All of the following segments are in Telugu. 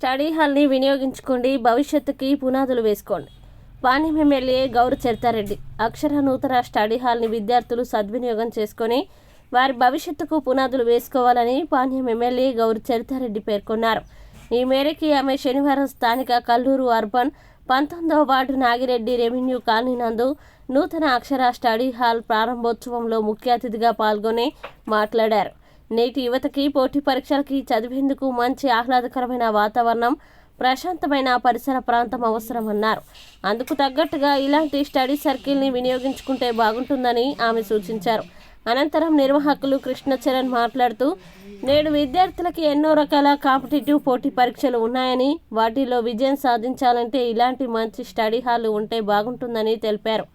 స్టడీ హాల్ని వినియోగించుకోండి భవిష్యత్తుకి పునాదులు వేసుకోండి. పాణ్యం ఎమ్మెల్యే గౌరు చరితారెడ్డి అక్షర నూతన స్టడీ హాల్ని విద్యార్థులు సద్వినియోగం చేసుకొని వారి భవిష్యత్తుకు పునాదులు వేసుకోవాలని పాణ్యం ఎమ్మెల్యే గౌరు చరితారెడ్డి పేర్కొన్నారు. ఈ మేరకి ఆమె శనివారం స్థానిక కల్లూరు అర్బన్ పంతొమ్మిదవ వార్డు నాగిరెడ్డి రెవెన్యూ కాలనీ నందు నూతన అక్షర స్టడీ హాల్ ప్రారంభోత్సవంలో ముఖ్య అతిథిగా పాల్గొని మాట్లాడారు. నేటి యువతకి పోటీ పరీక్షలకి చదివేందుకు మంచి ఆహ్లాదకరమైన వాతావరణం ప్రశాంతమైన పరిసర ప్రాంతం అవసరమన్నారు. అందుకు తగ్గట్టుగా ఇలాంటి స్టడీ సర్కిల్ని వినియోగించుకుంటే బాగుంటుందని ఆమె సూచించారు. అనంతరం నిర్వాహకులు కృష్ణచరణ్ మాట్లాడుతూ నేడు విద్యార్థులకి ఎన్నో రకాల కాంపిటేటివ్ పోటీ పరీక్షలు ఉన్నాయని వాటిలో విజయం సాధించాలంటే ఇలాంటి మంచి స్టడీ హాల్ ఉంటే బాగుంటుందని తెలిపారు.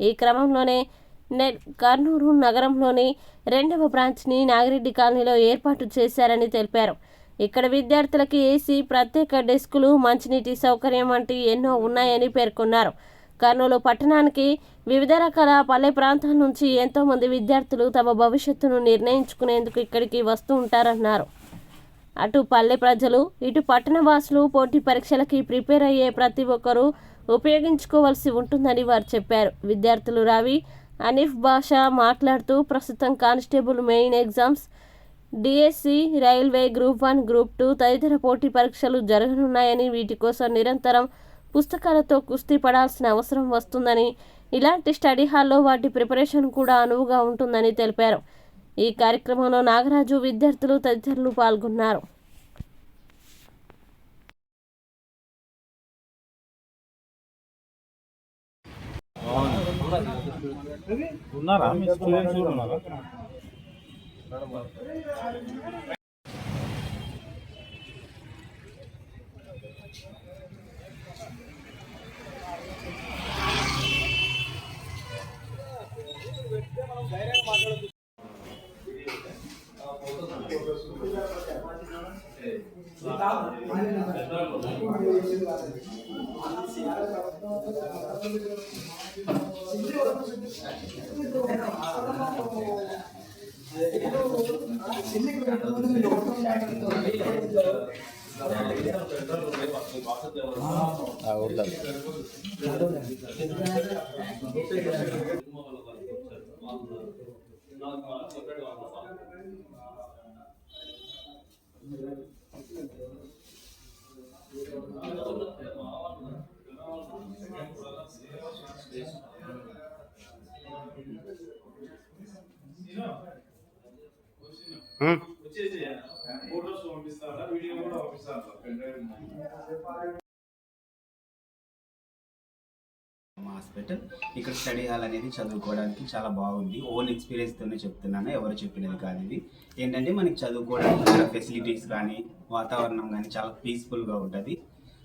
ఈ క్రమంలోనే కర్నూలు నగరంలోని రెండవ బ్రాంచ్ని నాగిరెడ్డి కాలనీలో ఏర్పాటు చేశారని తెలిపారు. ఇక్కడ విద్యార్థులకి ఏసీ ప్రత్యేక డెస్కులు మంచినీటి సౌకర్యం వంటి ఎన్నో ఉన్నాయని పేర్కొన్నారు. కర్నూలు పట్టణానికి వివిధ రకాల పల్లె ప్రాంతాల నుంచి ఎంతోమంది విద్యార్థులు తమ భవిష్యత్తును నిర్ణయించుకునేందుకు ఇక్కడికి వస్తూ ఉంటారన్నారు. అటు పల్లె ప్రజలు ఇటు పట్టణ వాసులు పోటీ పరీక్షలకి ప్రిపేర్ అయ్యే ప్రతి ఒక్కరూ ఉపయోగించుకోవాల్సి ఉంటుందని వారు చెప్పారు. విద్యార్థులు రావి అనిఫ్ బాషా మాట్లాడుతూ ప్రస్తుతం constable main exams DSC railway group one group two తదితర పోటీ పరీక్షలు జరగనున్నాయని వీటి కోసం నిరంతరం పుస్తకాలతో కుస్తీ పడాల్సిన అవసరం వస్తుందని ఇలాంటి స్టడీ హాల్లో వాటి ప్రిపరేషన్ కూడా అనువుగా ఉంటుందని తెలిపారు. ఈ కార్యక్రమంలో నాగరాజు విద్యార్థులు తదితరులు పాల్గొన్నారు. ఉన్నారా మీ స్టూడెంట్స్ కూడా ఉన్నారా Thank you. నాకు చెప్పాడు ఫోటోస్ వీడియో కూడా పెన్ డ్రైవ్ మా హాస్పిటల్. ఇక్కడ స్టడీ హాల్ అనేది చదువుకోవడానికి చాలా బాగుంది. ఓన్ ఎక్స్పీరియన్స్తోనే చెప్తున్నాను. ఎవరు చెప్పినది కాదు ఇది. ఏంటంటే మనకి చదువుకోవడానికి ఇక్కడ ఫెసిలిటీస్ కానీ వాతావరణం కానీ చాలా పీస్ఫుల్గా ఉంటుంది.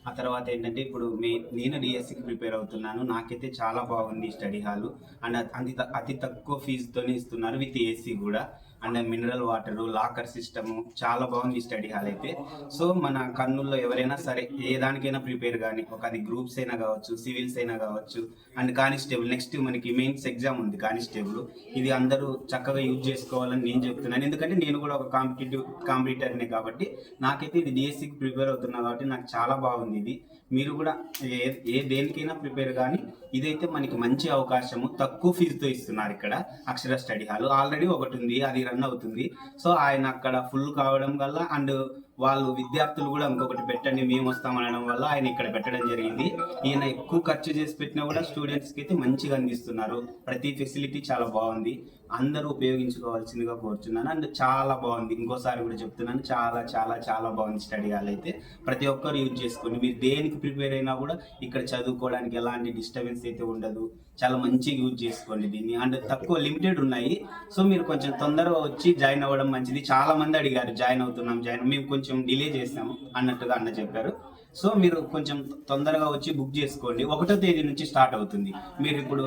ఆ తర్వాత ఏంటంటే ఇప్పుడు మే నేను డిఎస్సికి ప్రిపేర్ అవుతున్నాను. నాకైతే చాలా బాగుంది స్టడీ హాల్. అండ్ అతి త- అతి తక్కువ ఫీజుతోనే ఇస్తున్నారు విత్ ఏసీ కూడా. And mineral water locker system చాలా బాగుంది స్టడీ హాల్ అయితే. సో మన కర్నూల్లో ఎవరైనా సరే ఏ దానికైనా ప్రిపేర్ కానీ ఒక అది గ్రూప్స్ అయినా కావచ్చు సివిల్స్ అయినా కావచ్చు అండ్ కానిస్టేబుల్ నెక్స్ట్ మనకి మెయిన్స్ ఎగ్జామ్ ఉంది కానిస్టేబుల్. ఇది అందరూ చక్కగా యూజ్ చేసుకోవాలని నేను చెప్తున్నాను. ఎందుకంటే నేను కూడా ఒక కాంపిటేటివ్ కాంపిటేటర్నే కాబట్టి నాకైతే ఇది డిఎస్సికి ప్రిపేర్ అవుతున్నా కాబట్టి నాకు చాలా బాగుంది. ఇది. మీరు కూడా ఏ ఏ దేనికైనా ప్రిపేర్ కానీ ఇదైతే మనకి మంచి అవకాశము. తక్కువ ఫీజుతో ఇస్తున్నారు ఇక్కడ అక్షర స్టడీ హాల్. ఆల్రెడీ ఒకటి ఉంది అది రన్ అవుతుంది. సో ఆయన అక్కడ ఫుల్ కావడం వల్ల అండ్ వాళ్ళు విద్యార్థులు కూడా ఇంకొకటి పెట్టండి మేము వస్తాం అనడం వల్ల ఆయన ఇక్కడ పెట్టడం జరిగింది. ఈయన ఎక్కువ ఖర్చు చేసి పెట్టినా కూడా స్టూడెంట్స్కి అయితే మంచిగా అందిస్తున్నారు. ప్రతి ఫెసిలిటీ చాలా బాగుంది. అందరూ ఉపయోగించుకోవాల్సిందిగా కోరుచున్నాను. అండ్ చాలా బాగుంది. ఇంకోసారి కూడా చెప్తున్నాను. చాలా చాలా చాలా బాగుంది స్టడీ హాల్ అయితే. ప్రతి ఒక్కరు యూజ్ చేసుకోండి. మీరు దేనికి ప్రిపేర్ అయినా కూడా ఇక్కడ చదువుకోవడానికి ఎలాంటి డిస్టర్బెన్స్ అయితే ఉండదు. చాలా మంచిగా యూజ్ చేసుకోండి దీన్ని. అండ్ తక్కువ లిమిటెడ్ ఉన్నాయి. సో మీరు కొంచెం తొందరగా వచ్చి జాయిన్ అవ్వడం మంచిది. చాలా మంది అడిగారు జాయిన్ అవుతున్నాం జాయిన్ మేము కొంచెం డిలే చేసాము అన్నట్టుగా అన్న చెప్పారు. సో మీరు కొంచెం తొందరగా వచ్చి బుక్ చేసుకోండి. ఒకటో తేదీ నుంచి స్టార్ట్ అవుతుంది. మీరు ఇప్పుడు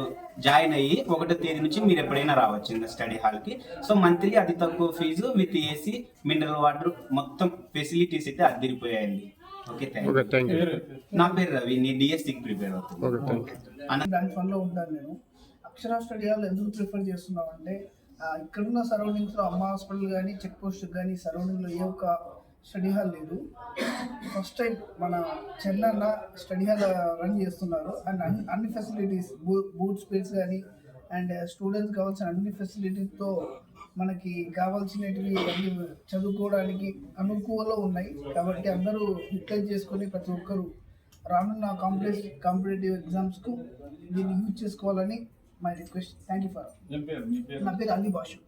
జాయిన్ అయ్యి ఒకటో తేదీ నుంచి మీరు ఎప్పుడైనా రావచ్చు ఇంకా స్టడీ హాల్కి సో మంత్లీ అతి తక్కువ fee with AC mineral water మొత్తం ఫెసిలిటీస్ అయితే అద్దరిపోయాయండి. ఓకే థ్యాంక్ యూ నా పేరు రవి నేను డిఎస్సికి ప్రిపేర్ అవుతుంది అన్న బ్రాంచ్ వన్లో ఉంటాను నేను. అక్షర స్టడీ హాల్ ఎందుకు ప్రిఫర్ చేస్తున్నాం అంటే ఆ, ఇక్కడున్న సరౌండింగ్స్లో అమ్మ హాస్పిటల్ కానీ చెక్ పోస్ట్ కానీ సరౌండింగ్లో ఏ ఒక్క స్టడీ హాల్ లేదు. ఫస్ట్ టైం మన చెన్నన్న స్టడీ హాల్ రన్ చేస్తున్నారు. అండ్ అన్ని అన్ని ఫెసిలిటీస్ బూట్ స్పేస్ కానీ అండ్ స్టూడెంట్స్ కావాల్సిన అన్ని ఫెసిలిటీస్తో మనకి కావాల్సినవి అన్ని చదువుకోవడానికి అనుకూలంగా ఉన్నాయి. కాబట్టి అందరూ యూటిలైజ్ చేసుకొని ప్రతి ఒక్కరు రానున్న కాంపిటేటివ్ కాంపిటేటివ్ ఎగ్జామ్స్కు దీన్ని యూజ్ చేసుకోవాలని my request. Thank you for నా పేరు అలీ బాషు.